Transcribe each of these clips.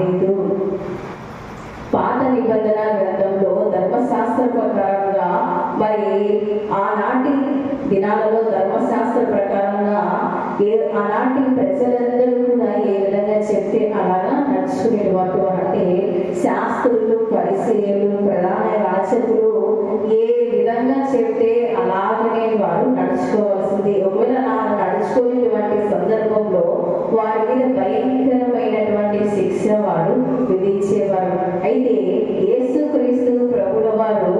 రాలేదు పాత నిబంధన గ్రంథంలో ధర్మశాస్త్ర ప్రకారంగా మరి ఆనాటి దినాలలో ధర్మశాస్త్ర ప్రకారంగా ఏ ఆనాటి ప్రజలందరూ కూడా ఏ విధంగా చెప్తే అలాగా నడుచుకునేటువంటి అంటే శాస్త్రులు పరిశీలు ప్రధాన యాచకులు ఏ విధంగా చెప్తే అలాగనే వారు నడుచుకోవాల్సింది. ఒకవేళ నా నడుచుకునేటువంటి సందర్భంలో వారి మీద భయంకరమైనటువంటి శిక్ష వారు విధించేవారు. అయితే యేసుక్రీస్తు ప్రభుల వారు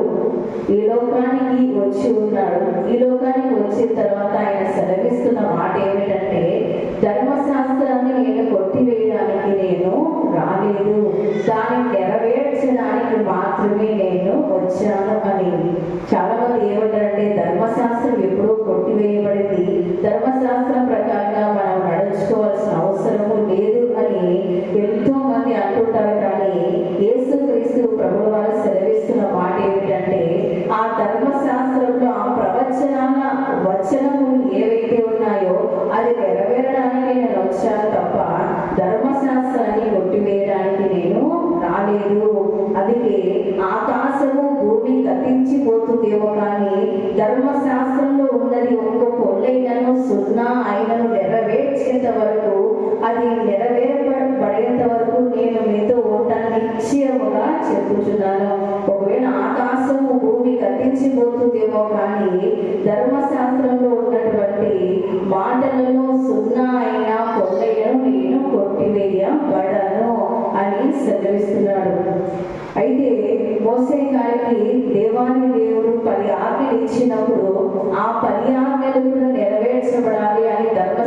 ఈ లోకానికి వచ్చి ఉన్నాడు ఈ లోకానికి వచ్చిన తర్వాత ఆయన సెలవిస్తున్న మాట ఏమిటంటే ధర్మశాస్త్రాన్ని నేను కొట్టివేయడానికి నేను రాలేదు. దాన్ని నెరవేర్చడానికి మాత్రమే నేను వచ్చాను అని. చాలా మంది ఏమంటారంటే ధర్మశాస్త్రం ఎప్పుడూ కొట్టివేయబడింది. ధర్మశాస్త్రం ప్రకారంగా మనం నడుచుకోవాల్సిన అవసరము లేదు అని ఎంతో మంది అంటుంటారు కానీ యేసుక్రీస్తు ప్రభుల వారు సెలవిస్తున్న మాట ఏమిటంటే ఆ ధర్మశాస్త్రంలో ఆ ప్రవచనాల వచనములు ఏవైతే ఉన్నాయో అది నెరవేరడానికి నేను వచ్చాను తప్ప ధర్మశాస్త్రాన్ని కొట్టివేయడానికి నేను రాలేదు. అందుకే ఆకాశము భూమి గతించిపోతుందేమో కానీ ధర్మశాస్త్రంలో ఉన్నది ఒక్క పొల్లైనను సున్నా అయినను చేసేంత వరకు అది నెరవేరబడేంత వరకు నేను మీతో ఉంటాను నిశ్చయముగా చెప్పుచున్నాను. ఒకవేళ ఆకాశము భూమి గతించిపోతుందేమో కానీ ధర్మశాస్త్రంలో ఉన్నటువంటి మాటలలో సున్నా అయినా పొల్లైనను నేను కొట్టివేయబడను అని సెలవిస్తున్నాడు. అయితే మోసే గారికి దేవాని దేవుడు పది ఆజ్ఞలు ఇచ్చినప్పుడు ఆ పది ఆజ్ఞలు కూడా నెరవేర్చబడాలి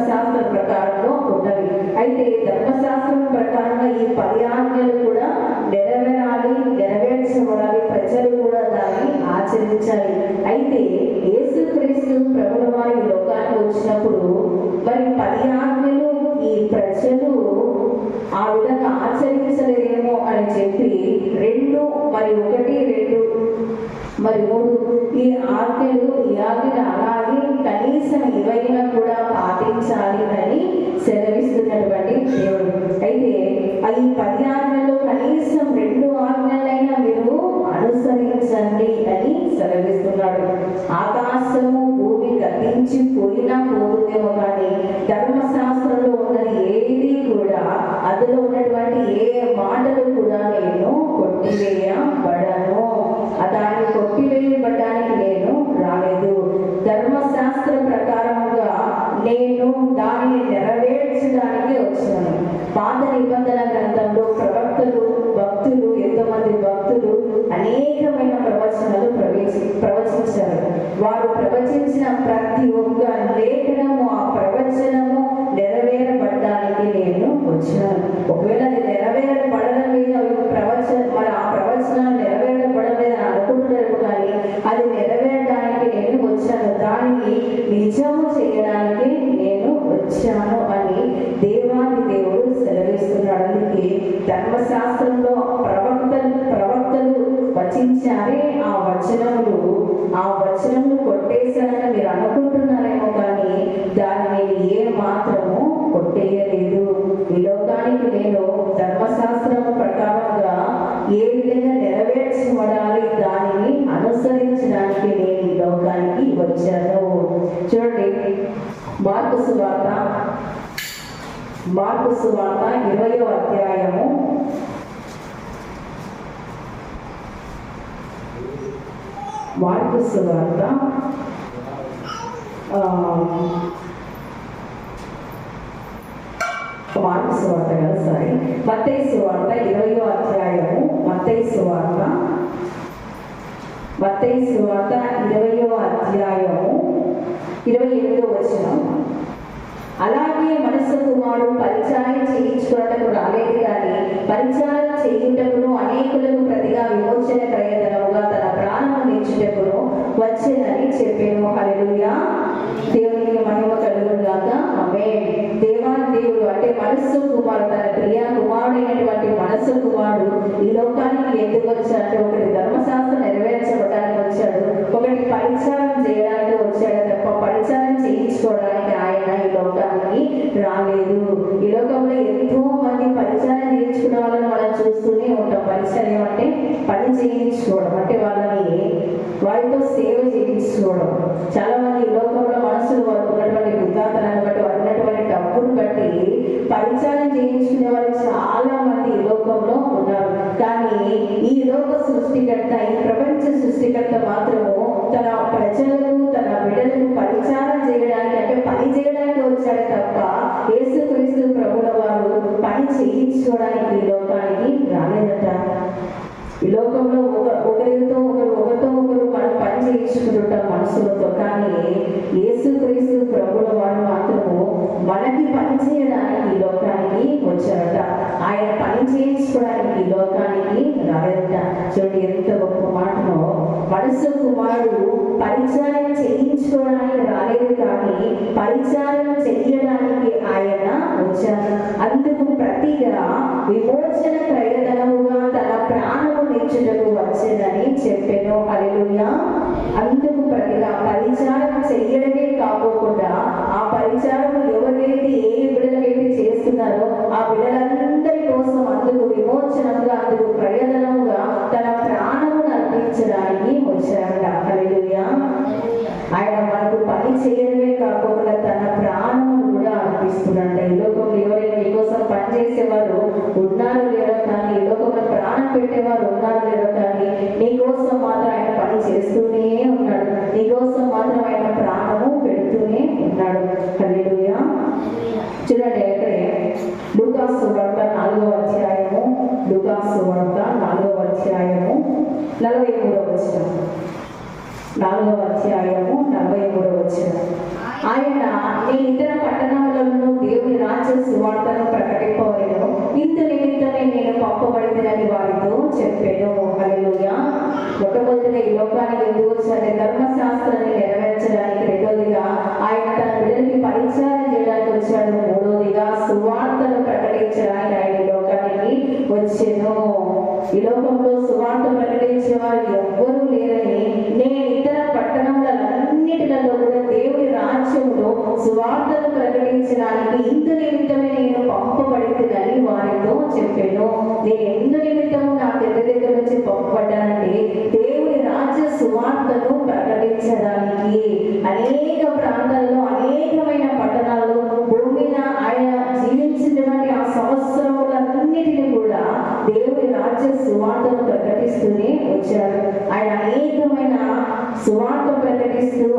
ధర్మశాస్త్ర ప్రకారంలో ఉన్నవి అయితే ధర్మశాస్త్రం ప్రకారంగా ఈ పది కూడా నెరవేరాలి నెరవేర్చబడాలి ప్రజలు కూడా దాన్ని ఆచరించాలి. అయితే యేసుక్రీస్తు ప్రభుల వారి లోకానికి వచ్చినప్పుడు మరి పది ఈ ప్రజలు ఆ విధంగా ఆచరించలేదేమో అని చెప్పి రెండు మరి ఒకటి రెండు మరి మూడు ఈ ఆజ్ఞలు ఈ ఆజ్ఞలు అలాగే కనీసం ఇవైనా కూడా పాటించాలి సెలవిస్తున్నటువంటి దేవుడు. అయితే అది పది ఆజ్ఞలు కనీసం రెండు ఆజ్ఞలైనా మీరు అనుసరించండి అని సెలవిస్తున్నాడు. ఆకాశము భూమి గతించి పోయినా పోతుందేమో కానీ ధర్మశాస్త్రంలో ఉన్నది ఏది కూడా అందులో ఉన్నటువంటి ఏ మాటలు కూడా నేను కొట్టివేయబడను. అదా పాత నిబంధన గ్రంథంలో ప్రవక్తలు భక్తులు ఎంతమంది భక్తులు అనేకమైన ప్రవచనాలు ప్రవేశ ప్రవచించారు. వారు ప్రవచించిన ప్రతి ఒక్క లేఖనము ఆ ప్రవచనము నెరవేరబడడానికి నేను వచ్చాను. ఒకవేళ అది నెరవేరబడడం మీద ఒక ప్రవచన మరి ఆ ప్రవచనాలు ధర్మశాస్త్రంలో ప్రవక్తలు ప్రవక్తలు వచించారే ఆ వచనములు. ఆ వచనములు కొట్టేశారని మీరు అనుకుంటున్నారేమో కానీ దాన్ని నేను ఏ మాత్రము కొట్టేయలేదు. ఈ లోకానికి నేను ధర్మశాస్త్రము ప్రకారంగా ఏ విధంగా నెరవేర్చబడాలి దానిని అనుసరించడానికి నేను ఈ లోకానికి వచ్చాను. చూడండి మార్పు సువార్త. మార్పు సువార్త ఇరవయో అధ్యాయము మార్పు సువార్త ఆ, మార్పు సువార్త కదా సారీ మత్తయి సువార్త ఇరవయో అధ్యాయము మత్తయి సువార్త మత్తయి సువార్త ఇరవయో అధ్యాయము ఇరవై ఎనిమిదో వచనం. అలాగే మనస్సుకు వాడు పరిచారం చేయించుకున్నటకు రాలేదు కానీ పరిచయం చేయుటకును అనేకులకు ప్రతిగా విమోచన ప్రయత్నముగా తన ప్రాణము నిచ్చుటకును వచ్చేదని చెప్పాను. హల్లెలూయా. దేవునికి మహిమ కలుగును అమ్మే దేవాని దేవుడు అంటే మనస్సు కుమారుడు తన ప్రియ కుమారుడైనటువంటి మనస్సు కుమారుడు ఈ లోకానికి ఎందుకు వచ్చాడు? ఒకటి ధర్మశాస్త్రం నెరవేర్చబడడానికి వచ్చాడు. ఒకటి పరిచారం చేయడానికి వచ్చాడు. తప్ప పరిచారం చేయించుకోవడానికి ఆయన ఈ లోకానికి రాలేదు. ఈ లోకంలో ఎంతో మంది పరిచారం నేర్చుకున్న వాళ్ళని మనం చూస్తూనే ఉంటాం. పరిచయం అంటే పని చేయించుకోవడం అంటే వాళ్ళని వారితో సేవ చేయించుకోవడం. చాలా మంది ఈ లోకంలో మనసులు వారికి ఉన్నటువంటి బుద్ధాంతరాన్ని బట్టి వారు ఉన్నటువంటి డబ్బును బట్టి పరిచయం చేయించుకునే వాళ్ళు చాలా మంది ఈ లోకంలో ఉన్నారు. కానీ ఈ లోక సృష్టికర్త ఈ ప్రపంచ సృష్టికర్త మాత్రము తన ప్రజలను తన బిడ్డలను పరిచారం చేయడానికి అంటే పని చేయడానికి వచ్చాడు తప్ప యేసుక్రీస్తు ప్రభుల వారు పని చేయించుకోవడానికి ఈ లోకానికి రాలేదట. ఈ లోకంలో ఒక ఒకరితో ఒకరు ఒకరితో ఒకరు మనం పని చేయించుకుంటుంటాం మనసులతో. కానీ ఏ మనకి పని చేయడానికి ఈ లోకానికి వచ్చారట. ఆయన పని చేయించుకోవడానికి ఈ లోకానికి రాలేదట. చూడండి ఎంత గొప్ప మాటలో మనసు కుమారుడు పరిచయం చేయించుకోవడానికి రాలేదు కానీ పరిచారం చెయ్యడానికి ఆయన వచ్చారు. అందుకు ప్రతిగా విమోచన ప్రయోజనముగా తన ప్రాణము నిచ్చుటకు వచ్చిందని చెప్పాను. అలెలుయా అందుకు ప్రతిగా పరిచారం చెయ్యడమే కాకోకుండా ఆ పరిచారం ఎవరైతే ఏ బిడ్డలకైతే చేస్తున్నారో ఆ బిడ్డలందరి కోసం అందుకు విమోచనంగా అందుకు ప్రయోజనముగా తన ప్రాణమును అర్పించడానికి వచ్చారట. అలెలుయా ఆయన మనకు పని చేయడమే కాకుండా తన ప్రాణం కూడా అర్పిస్తున్నాడు. ఈ లోకంలో ఎవరైనా నీకోసం పని చేసేవారు ఉన్నారు లేరో కానీ ఈ లోకంలో ప్రాణం పెట్టేవారు ఉన్నారు లేరో కానీ నీకోసం మాత్రం ఆయన పని చేస్తూనే ఉన్నాడు. నీకోసం మాత్రం ఆయన ప్రాణము పెడుతూనే ఉన్నాడు. హల్లెలూయా. చూడండి అయితే లూకాసు వార్త నాలుగో అధ్యాయము. లూకాసు వార్త నాలుగో అధ్యాయము. నలభై మూడవ వచ్చిన నాలుగవ వచ్చిన ఆయన నీ ఇతర పట్టణాలను దేవుని రాజ్య సువార్తను ప్రకటింపవలను. ఇంత నిమిత్తమే నేను పంపబడిందని వారితో చెప్పాను. హల్లెలూయా. మొట్టమొదటిగా ఈ లోకానికి ఎందుకు వచ్చారంటే ధర్మశాస్త్రాన్ని నెరవేర్చడానికి రెండోదిగా ఆయన తన బిడ్డలకి పరిచయం చేయడానికి వచ్చాడు. మూడోదిగా సువార్తను ప్రకటించడానికి ఆయన లోకానికి వచ్చాను. ఈ లోకంలో సువార్త ప్రకటించే వారు ఎవ్వరూ సువార్తను ప్రకటించడానికి ఇంత నిమిత్తమే నేను పంపబడిందని వారితో చెప్పాను. నేను ఎందు నిమిత్తము నా దగ్గర దగ్గర నుంచి పంపబడ్డానంటే దేవుని రాజ్య సువార్తను ప్రకటించడానికి అనేక ప్రాంతాల్లో అనేకమైన పట్టణాల్లో భూమి మీద ఆయన జీవించినటువంటి ఆ సంవత్సరములన్నిటిని కూడా దేవుని రాజ్య సువార్తను ప్రకటిస్తూనే వచ్చారు. ఆయన అనేకమైన సువార్త ప్రకటిస్తూ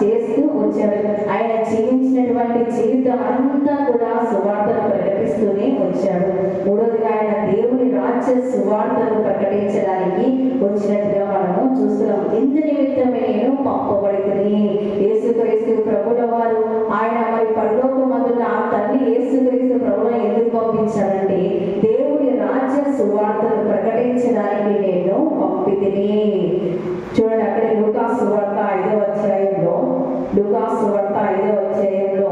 చేస్తూ వచ్చారు ఆయన జీవించినటువంటి జీవితం అంతా కూడా సువార్తను ప్రకటిస్తూనే వచ్చాడు మూడోదిగా ఆయన దేవుని రాజ్య సువార్తను ప్రకటించడానికి వచ్చినట్టుగా మనము చూస్తున్నాం. ఇందు నిమిత్తమే నేను పంపబడింది యేసుక్రీస్తు ప్రభుల వారు ఆయన మరి పరలోకమందున ఆ తల్లి యేసుక్రీస్తు ప్రభుల ఎందుకు పంపించారంటే దేవుని రాజ్య సువార్తను ప్రకటించడానికి నేను పంపితిని. చూడండి అక్కడ లోకా సువార్త లూకాసు వార్త ఐదో అధ్యాయంలో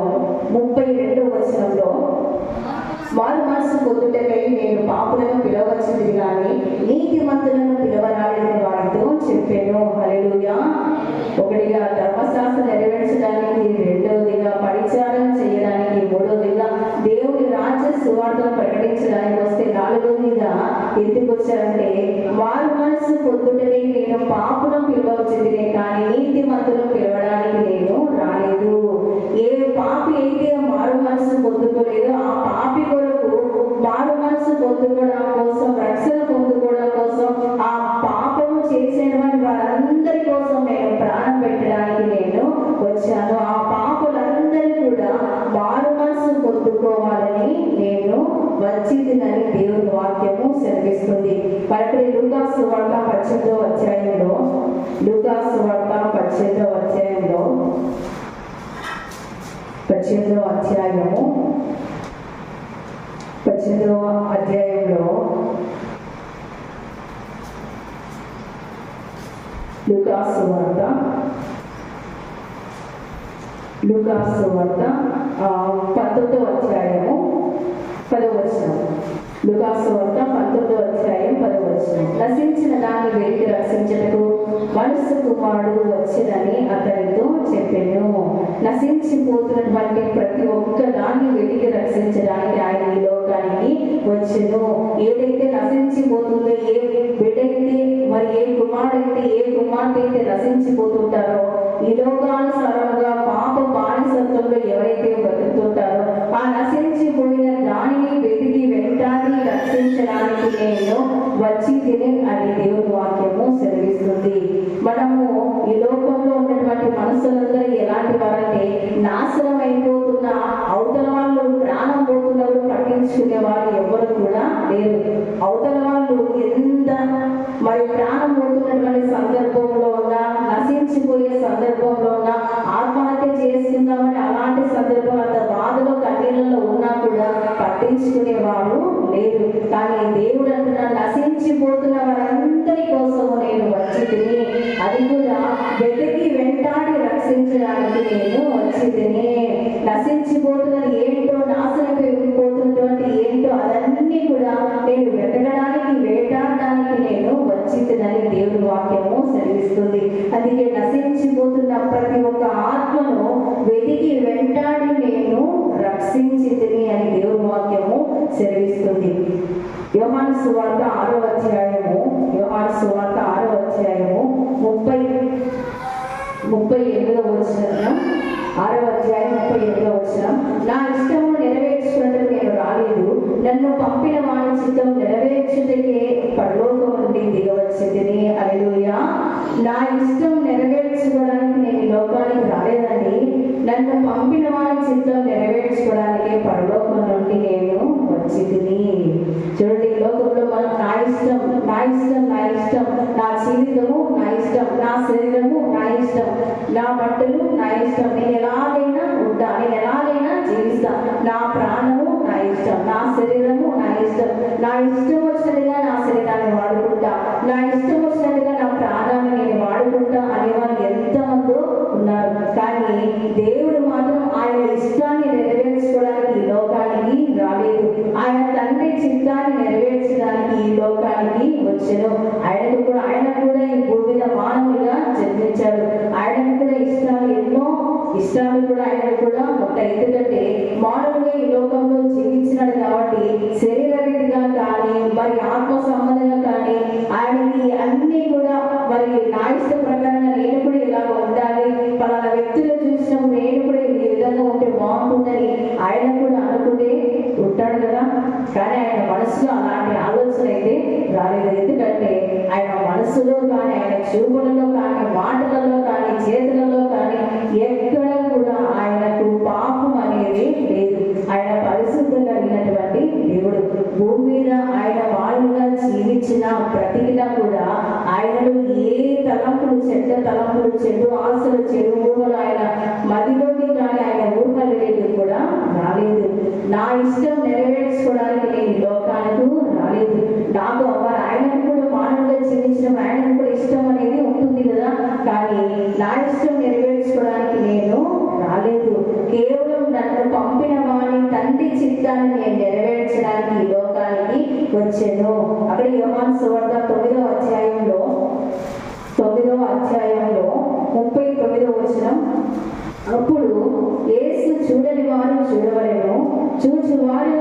ముప్పై రెండో వచనంలో వారు మనసు పొద్దుటకై నేను పాపులను పిలవచ్చింది కానీ నీతిమంతులను పిలవరాలని వారితో చెప్పాను. హరిలుగా ఒకటిగా ధర్మశాస్త్ర నెరవేర్చడానికి రెండవదిగా పరిచారం చేయడానికి మూడవదిగా దేవుని రాజ్య సువార్తను ప్రకటించడానికి వస్తే నాలుగవదిగా ఎందుకు వచ్చారంటే వారు మనసు పొద్దుటకై నేను పాపులను పిలవచ్చింది కానీ నీతిమంతులను పిలవడానికి నేను పొందుకోలేదు. ఆ పాపి కొరకు మారు మనసు పొందుకోవడం కోసం రక్షణ పొందుకోవడం కోసం ఆ పాపము చేసేటువంటి వారందరి కోసం నేను ప్రాణం పెట్టడానికి నేను వచ్చాను. ఆ పాపులందరూ కూడా మారు మనసు పొందుకోవాలని నేను వచ్చిందని దేవుని వాక్యము సెలవిస్తుంది. మరి లూకాసు వార్త పద్దెనిమిదో పద్దెనిమిదవ అధ్యాయము. పద్దెనిమిదవ అధ్యాయంలో లుకాసు వార్త. లుకాసు వార్త ఆ, పంతొమ్మిదో అధ్యాయము పదవచనం లుకాసు వార్త పంతొమ్మిదో అధ్యాయం వచ్చిన నశించిన దాన్ని వెలికి రక్షించటకు మనుష్య కుమారుడు వచ్చినని అతనితో చెప్పాను. నశించిపోతున్నటువంటి ప్రతి ఒక్క దాన్ని వెలికి రక్షించడానికి ఆయన ఈ లోకానికి వచ్చెను. ఏదైతే నశించిపోతుందో ఏ బిడ్డైతే మరి ఏ కుమారుడైతే ఏ కుమార్తె అయితే నశించిపోతుంటారో ఈ లోకానుసారంగా పాప బానిసత్వంలో ఎవరైతే బతుకుతుంటారో ఆ నశించిపోయిన దర్శించడానికి నేను వచ్చి తిని అని దేవుని వాక్యము సెలవిస్తుంది. మనము ఈ లోకంలో ఉన్నటువంటి మనుషులందరూ ఎలాంటి వారంటే నాశనం అయిపోతున్న అవతల వాళ్ళు ప్రాణం పోతున్నప్పుడు పట్టించుకునే వారు ఎవరు కూడా లేరు. అవతల వాళ్ళు ఎంత మరి ప్రాణం పోతున్నటువంటి సందర్భంలో ఉన్నా నశించిపోయే సందర్భంలో ఉన్నా ఆత్మహత్య చేసుకుందామని అలాంటి సందర్భం అంత బాధలో కన్నీళ్ళలో ఉన్నా కూడా పట్టించుకునేవారు లేదు. కానీ దేవుడు అంటున్న నశించిపోతున్న వారందరి కోసము నేను వచ్చి తిని అది కూడా వెతికి వెంటాడి రక్షించడానికి నేను వచ్చి తిని నశించిపోతున్నది ఏంటో నాశనకు పోతున్నటువంటి ఏంటో అదన్నీ కూడా నేను వెతకడానికి వేటాడడానికి నేను వచ్చి తినని దేవుని వాక్యము సెలవిస్తుంది. అందుకే నశించిపోతున్న ప్రతి ఒక్క ఆత్మను వెతికి వెంటాడి నేను రక్షించి అని దేవుని వాక్యము సెలవిస్తుంది. యోహాను సువార్త ఆరో అధ్యాయము యోహాను సువార్త ఆరో అధ్యాయము ముప్పై ముప్పై ఎనిమిదో వచ్చిన ఆరో అధ్యాయం ముప్పై ఎనిమిదో వచ్చిన నా ఇష్టము నెరవేర్చుకున్నట్టు నేను రాలేదు. నన్ను పంపిన వాడి చిత్తం నెరవేర్చుటకే పరలోకం నుండి దిగవచ్చింది అలెలుయా నా ఇష్టం నెరవేర్చుకోవడానికి నేను లోకానికి రాలేదని నన్ను పంపిన వారి చిత్తం నెరవేర్చుకోవడానికి పరలోకం నుండి నేను వచ్చింది చూడండి ఈ లోకంలో మనం నా ఇష్టం నా ఇష్టం నా ఇష్టం నా జీవితము నా ఇష్టం నా శరీరము నా ఇష్టం నా బట్టలు నా ఇష్టం నేను ఎలాగైనా ఉంటా నేను ఎలాగైనా జీవిస్తా. నా ప్రాణము నా ఇష్టం నా శరీరము నా ఇష్టం నా ఇష్టం వచ్చినట్టుగా నా శరీరాన్ని వాడుకుంటా నా ఇష్టం వచ్చినట్టుగా నా ప్రాణాన్ని నేను వాడుకుంటా అనేవాళ్ళు ఎంతమందో ఉన్నారు. కానీ దేవుడు మాత్రం ఆయన ఇష్టాన్ని నెరవేర్చుకోవడానికి ఈ లోకానికి రాలేదు. ఆయన తండ్రి చిత్తాన్ని నెరవేర్చడానికి ఈ లోకానికి వచ్చాను ఆయనకు కూడా ఆయన కూడా ఈ భూమి మీద మానవులుగా జన్మించాడు ఆయనకు కూడా ఇష్టాలు ఎన్నో ఇష్టాలు కూడా ఆయన కూడా ఉంటాయి ఎందుకంటే మానవుడే ఈ లోకంలో జీవించినాడు కాబట్టి శరీర రీతిగా కానీ మరి ఆత్మ సంబంధంగా కానీ ఆయనకి అన్ని కూడా మరి నా ఇష్ట ప్రకారంగా నేను కూడా ఇలా ఉండాలి. పలానా వ్యక్తులు చూసినప్పుడు నేను కూడా ఈ విధంగా ఉంటే బాగుంటుందని ఆయన కూడా అనుకుంటే ఉంటాడు కదా. కానీ ఆయన మనసులో అలాంటి ఆలోచన అయితే రాలేదు. ఎందుకంటే ఆయన మనసులో కానీ ఆయన చూపులలో కానీ మాటలలో కానీ చేతులలో కానీ ఎక్కడ భూమి మీద ఆయన వాళ్ళుగా జీవించిన బ్రతికినా కూడా ఆయనలో ఏ తలంపులు చెడ్డ తలంపులు చెడు ఆశలు చెడు ఊహలు ఆయన మదిలోకి కానీ ఆయన ఊహలు లేదు కూడా రాలేదు. నా ఇష్టం నెరవేర్చుకోవడానికి నేను లోకాలకు లోకానికి రాలేదు. నాకు మరి ఆయన కూడా మానవుగా జీవించడం ఆయనకు కూడా ఇష్టం అనేది ఉంటుంది కదా. కానీ నా ఇష్టం నెరవేర్చుకోవడానికి నేను రాలేదు. కేవలం నన్ను పంపిన వాని తండ్రి చిత్తాన్ని నేను నెరవేర్చడానికి ఈ లోకానికి వచ్చాను. అక్కడ యోహాన్ సువార్త తొమ్మిదవ అధ్యాయంలో తొమ్మిదవ అధ్యాయంలో ముప్పై తొమ్మిదవ వచ్చిన అప్పుడు ఏసు చూడని వారు చూడవలెను చూచువారు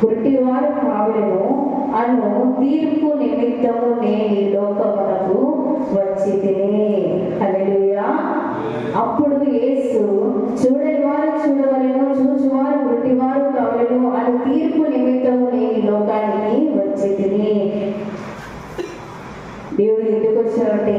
గుడ్డివారు కావలను అను తీర్పు నిమిత్తము నేను ఈ లోకమునకు వచ్చి తిని హల్లెలూయా. అప్పుడు యేసు చూడని వారు చూడవలెను చూచువారు గుడ్డివారు కావలను అని తీర్పు నిమిత్తము నేను లోకానికి వచ్చేది దేవుడు ఎందుకు వచ్చారంటే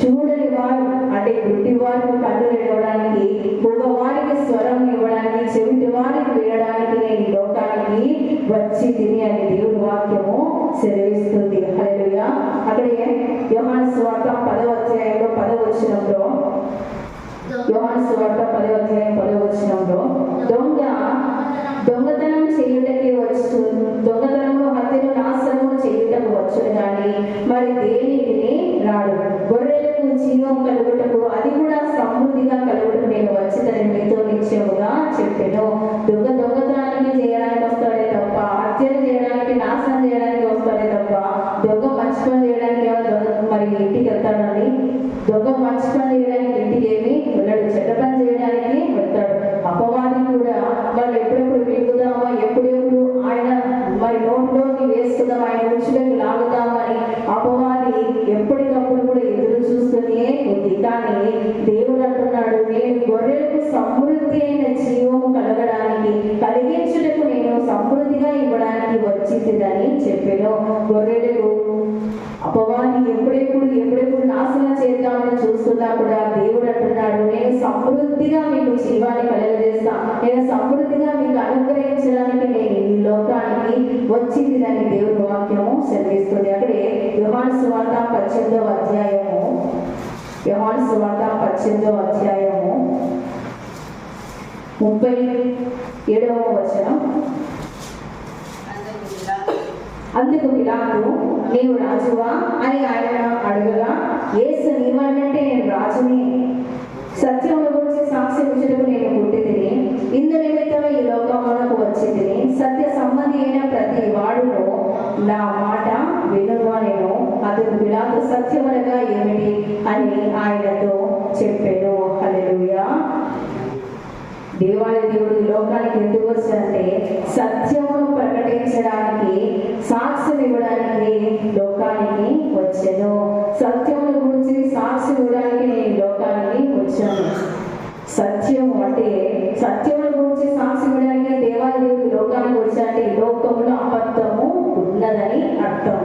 చూడని వారు అంటే గుడ్డి వారికి కళ్ళు ఇవ్వడానికి మగవారికి స్వరం ఇవ్వడానికి చెవిటి వారికి వేయడానికి నేను లోకానికి వచ్చి తిని అని దేవుడి వాక్యము సెలవిస్తుంది. అక్కడ అక్కడే యోహాను సువార్త పదవ అధ్యాయంలో పదవచనంలో యోహాను సువార్త పదవ అధ్యాయం పదవ వచనంలో దొంగ దొంగతనం చేయుటకి వచ్చు దొంగతనము హత్యను నాశనము చేయుటకు వచ్చును కానీ మరి దేనికి రాడు గొర్రెలకు జీవం కలుగుటకు అది కూడా సమృద్ధిగా కలుగుటకు నేను వచ్చిందని మీతో నిశ్చయముగా చెప్పాను. దొంగ దొంగతనాన్ని చేయడానికి వస్తాడే తప్ప హత్యను చేయడానికి నాశనం చేయడానికి వస్తాడే తప్ప దొంగ మంచి పని చేయడానికి మరి ఇంటికి వెళ్తాడండి దొంగ మంచి పని చేయడానికి ఇంటికి కానీ దేవుడు అంటున్నాడు నేను గొర్రెలకు సమృద్ధి అయిన జీవము కలగడానికి కలిగించుటకు నేను సమృద్ధిగా ఇవ్వడానికి వచ్చిందని చెప్పాను. గొర్రెలకు అపవాది ఎప్పుడెప్పుడు ఎప్పుడెప్పుడు నాశనం చేద్దామని చూస్తున్నా కూడా దేవుడు అంటున్నాడు నేను సమృద్ధిగా మీకు జీవాన్ని కలగజేస్తా. నేను సమృద్ధిగా మీకు అనుగ్రహించడానికి నేను ఈ లోకానికి వచ్చింది అని దేవుడి వాక్యము సెలవిస్తుంది. అక్కడే వివాహ సువార్త పద్దెనిమిదవ అధ్యాయము యోహాను సువార్త పద్దెనిమిదవ అధ్యాయము ముప్పై ఏడవ వచనం. అందుకు పిలాతు నీవు రాజువా? అని ఆయన అడగగా ఏసు నీవన్నంటే నేను రాజుని. సత్యముల గురించి సాక్షి ఇచ్చుటకు నేను పుట్టితిని. ఇందు నిమిత్తమే ఈ లోకమునకు వచ్చి తిని సత్య సంబంధి అయిన ప్రతి వాడును నా మాట వినుగా నేను అతను పిలాతు సత్యమనగా ఏమిటి అని ఆయనతో చెప్పాను. హల్లెలూయా. దేవాలయ దేవుడు లోకానికి ఎందుకు వచ్చారంటే సత్యమును ప్రకటించడానికి సాక్ష్యం ఇవ్వడానికి లోకానికి వచ్చాను. సత్యమును గురించి సాక్ష్యం ఇవ్వడానికి నేను లోకానికి వచ్చాను. సత్యము అంటే సత్యం వచ్చే సాక్ష్యం ఇవ్వడానికి దేవాలయ లోకానికి వచ్చారంటే లోకంలో అబద్ధము ఉన్నదని అర్థం.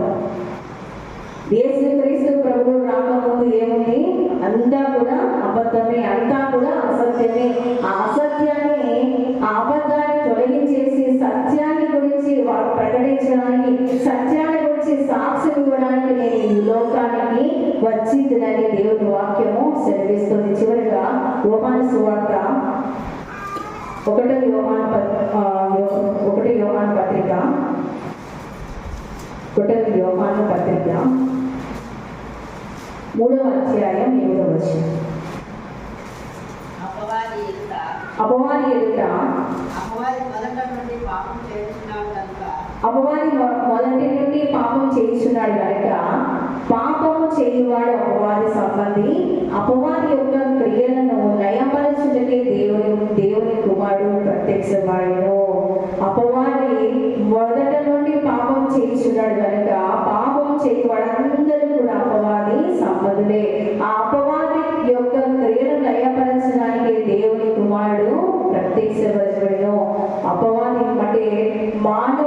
యేసుక్రీస్తు ప్రభువు రాకముందు ఏముంది? అంతా కూడా అబద్ధమే అంతా కూడా అసత్యమే. ఆ అసత్యాన్ని ఆ అబద్ధాన్ని తొలగించేసి సత్యాన్ని గురించి వారు ప్రకటించడానికి సత్యాన్ని గురించి సాక్ష్యం ఇవ్వడానికి నేను ఈ లోకానికి వచ్చిందని దేవుని వాక్యము సెలవిస్తుంది. చివరిగా యోహాను సువార్త ఒకటో యోహాను ఒకటి యోహాను పత్రిక. ఒకటో యోహాను పత్రిక. మూడవ అధ్యాయం ఎనిమిదవ వచనం. అపవాది ఎదుట అపవాది మొదట నుండి పాపం చేస్తున్నాడు కనుక అపవాది పాపం చేయించున్నాడు కనుక పాపము చేయువాడు అపవాది సంబంధి. అపవాది యొక్క క్రియలను లయపరచుటకే దేవుని దేవుని కుమారుడు ప్రత్యక్షమాయను. అపవాది మొదట నుండి పాపం చేయించున్నాడు కనుక పాపం చేయువాడందరూ కూడా అపవాది సంబంధులే. ఆ అపవాది యొక్క క్రియలను లయపరచడానికి దేవుని కుమారుడు ప్రత్యక్షపరచబడను అపవాది అంటే మానవ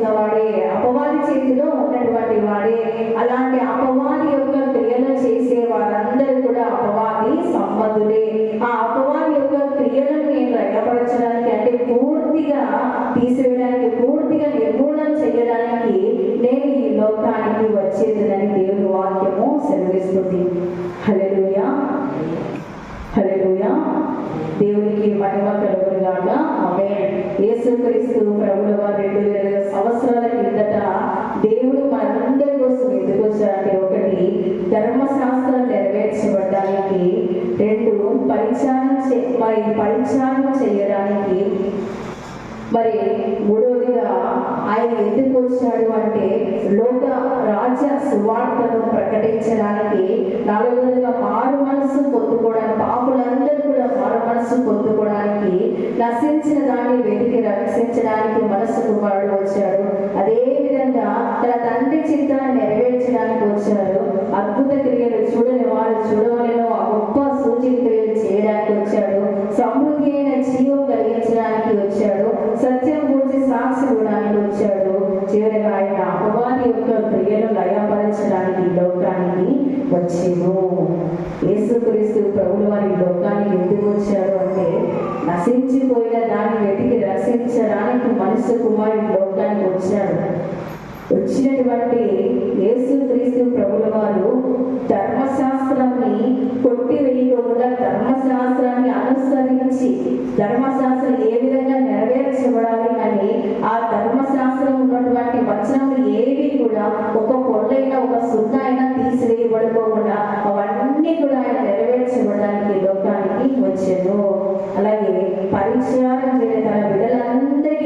చేస్తున్న వాడే అపవాది చేతిలో ఉన్నటువంటి వాడే అలాంటి అపవాది యొక్క క్రియలు చేసే వారందరూ కూడా అపవాది సంపదులే ఆ అపవాది యొక్క క్రియలను నేను రకపరచడానికి అంటే పూర్తిగా తీసివేయడానికి పూర్తిగా నిర్మూలన చేయడానికి నేను ఈ లోకానికి వచ్చేదని దేవుని వాక్యము సెలవిస్తుంది. హలే హల్లెలూయా. దేవునికి మహిమ కలుగు గాక ఆమేన్. యేసుక్రీస్తు ప్రభువు వారు రెండు వేల సంవత్సరాల కిందట దేవుడు మనందరి కోసం ఎందుకు వచ్చారంటే ఒకటి ధర్మశాస్త్రం నెరవేర్చబడడానికి. రెండు పరిచారం చే మరి పరిచారం చేయడానికి. మరి మూడవదిగా ఆయన ఎందుకు వచ్చాడు అంటే లోక రాజ్య సువార్తను ప్రకటించడానికి నాలుగవదిగా మారు మనసు పొందుకోవడానికి పాపులందరూ కూడా మారు మనసు పొందుకోవడానికి నశించిన దాన్ని వెతికి రక్షించడానికి మనసు కుమారుడు వచ్చాడు. అదే విధంగా తన తండ్రి చిత్తాన్ని నెరవేర్చడానికి వచ్చాడు. అద్భుత క్రియలు చూడని వారు చూడవలేనో. ఆ గొప్ప సూచన క్రియలు చేయడానికి వచ్చాడు. సమృద్ధి అయిన జీవం కలిగించడానికి వచ్చాడు. సత్యం గురించి సాక్షి ఇవ్వడానికి వచ్చాడు. చివరిగా ఆయన అపవాది యొక్క క్రియను లయపరచడానికి లోకానికి వచ్చేను యేసుక్రీస్తు ప్రభులు వారి లోకానికి ఎందుకు వచ్చాడు అంటే నశించిపోయిన దాన్ని వెతికి రక్షించడానికి మనుష్య కుమారుడు లోకానికి వచ్చాడు. వచ్చినటువంటి యేసుక్రీస్తు ప్రభుల వారు ధర్మశాస్త్రాన్ని కొట్టివేయకుండా ధర్మశాస్త్రాన్ని అనుసరించి ధర్మశాస్త్రం ఏ విధంగా నెరవేర్చబడాలి అని ఆ ధర్మశాస్త్రం ఉన్నటువంటి వచనములు ఏవి కూడా ఒక పొల్లైనా ఒక సున్న అయినా తీసివేయబడుకోకుండా అవన్నీ కూడా ఆయన నెరవేర్చబడడానికి లోకానికి వచ్చాను అలాగే పరిచయం చేయడం తన బిడ్డ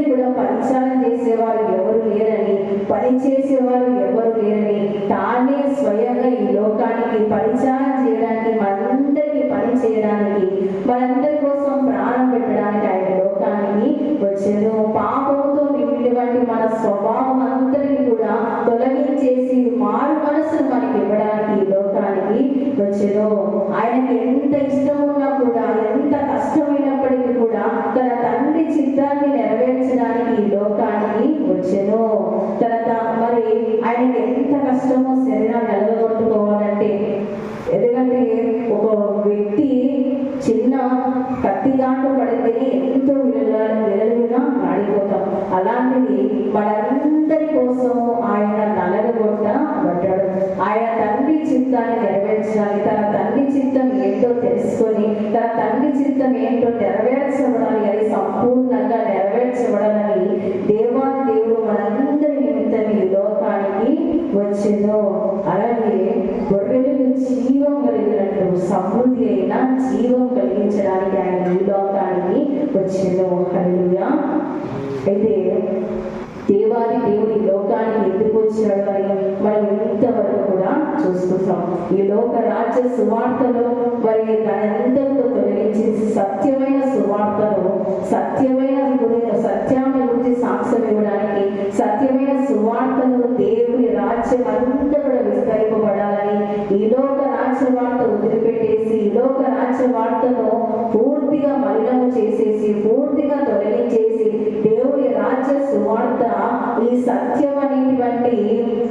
కూడా పరిచారం చేసేవారు ఎవరు లేరని పని చేసేవారు ఎవరు లేరని తానే స్వయంగా ఈ లోకానికి పరిచారం చేయడానికి మనందరికీ పని చేయడానికి మనందరి కోసం ప్రాణం పెట్టడానికి ఆయన లోకానికి వచ్చారు. పాపంతో నిండినటువంటి మన స్వభావం అంతటిని కూడా తొలగించేసి మారు మనసును మనకి ఇవ్వడానికి ఈ లోకానికి వచ్చారు. ఆయనకి ఎంత ఇష్టం ఉన్నా కూడా ఎంత కష్టమైనప్పటికీ కూడా తన తండ్రి చిత్తాన్ని నెరవేర్చడానికి ఈ లోకానికి వచ్చాను. తర్వాత మరి ఆయనకి ఎంత కష్టమో శరీరాన్ని నిలబొట్టుకోవాలంటే ఎందుకంటే ఒక వ్యక్తి చిన్న కత్తి దాంట్లో పడితే ఎంతో విలువ విలువగా మాడిపోతాం అలాంటి మనందరి కోసం ఆయన నలగొట్ట పడ్డాడు ఆయన తండ్రి చిత్తాన్ని నెరవేర్చాలి తన తండ్రి చిత్తం ఏంటో తెలుసుకొని తన తండ్రి చిత్తం ఏంటో నెరవేర్చబడాలి అది సంపూర్ణంగా నెరవేర్చబడాలని దేవాది దేవుడు మనందరి నిమిత్తం ఈ లోకానికి వచ్చిందో అలాగే గొర్రెలకు జీవం కలిగినట్లు సమృద్ధి అయిన జీవం కలిగించడానికి ఆయన ఈ లోకానికి వచ్చిందో. హల్లెలూయా. అయితే దేవాది దేవుడి లోకాన్ని ఎందుకు వచ్చాడు అని మనం ఇంతవరకు కూడా చూస్తున్నాం ఈ లోక రాజ్య సువార్తలో మరి దానంతటితో తొలగించేసి సత్యమైన సువార్తను సత్యమైన సత్యాన్ని గురించి సాక్ష్యం ఇవ్వడానికి సత్యమైన సువార్తను దేవుని రాజ్యం అంతా కూడా విస్తరింపబడాలని ఈ లోక రాజ్య వార్త వదిలిపెట్టేసి ఈ లోక రాజ్య వార్తను పూర్తిగా మలినము చేసేసి పూర్తిగా తొలగించేసి దేవుని వార్త సువార్త ఈ సత్యం అనేటువంటి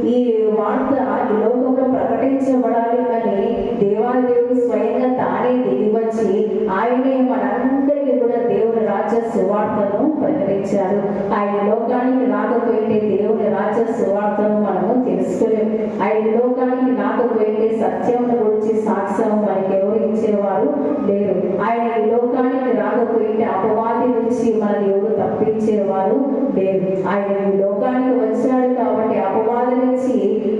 ఈ వార్త ఈ లోకంలో ప్రకటించబడాలి అని దేవాదేవుడు స్వయంగా తానే దిగి వచ్చి ఆయనే మనందరికీ సువార్తను ప్రకటించారు. ఆయన లోకానికి రాకపోయితే దేవుని రాజ్య సువార్తను మనము తెలుసుకోలేము ఆయన లోకానికి రాకపోయితే సత్యం గురించి సాక్ష్యం మనకి ఎవరు ఇచ్చేవారు లేరు. ఆయన ఈ లోకానికి రాకపోయితే అపవాది నుంచి మనల్ని ఎవరు తప్పించేవారు లేరు. ఆయన ఈ లోకానికి వచ్చాడు కాబట్టి అపవాది నుంచి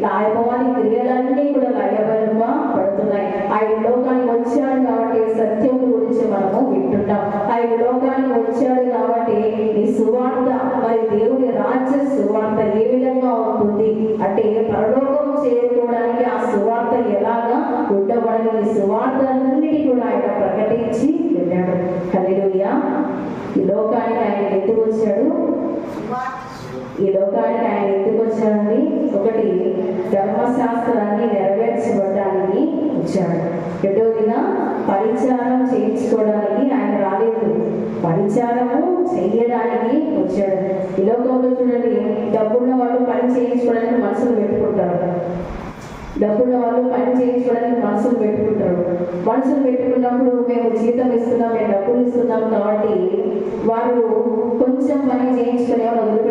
ఆ అపవాది క్రియలన్నీ కూడా లయబలమా పడుతున్నాయి. ఆయన లోకానికి వచ్చాడు కాబట్టి సత్యం గురించి మనము వింటున్నాం ఆయన లోకానికి వచ్చాడు కాబట్టి ఈ సువార్త మరి దేవుని రాజ్య సువార్త ఏ విధంగా ఉంటుంది? అంటే పరలోకం చేరుకోవడానికి ఆ సువార్త ఎలాగా ఉండబడాలి ఈ సువార్త అన్నిటి కూడా ఆయన ప్రకటించి వెళ్ళాడు. హల్లెలూయా. ఈ లోకానికి ఆయన ఎందుకు వచ్చాడు? ఈ లోకానికి ఆయన ఎందుకు వచ్చాడని ఒకటి ధర్మశాస్త్రాన్ని నెరవేర్చబడడానికి వచ్చాడు. రెండవదిగా పరిచారం చేయించుకోవడానికి ఆయన రాలేదు. పరిచారము చేయడానికి వచ్చాడు. ఈ లోకంలో చూడండి డబ్బున్న వాళ్ళు పని చేయించుకోవడానికి మనసులు పెట్టుకుంటారు. డబ్బున్న వాళ్ళు పని చేయించుకోవడానికి మనసులు పెట్టుకుంటారు. మనసులు పెట్టుకున్నప్పుడు మేము జీతం ఇస్తున్నాం మేము డబ్బులు ఇస్తున్నాం కాబట్టి వారు కొంచెం పని చేయించుకోవడానికి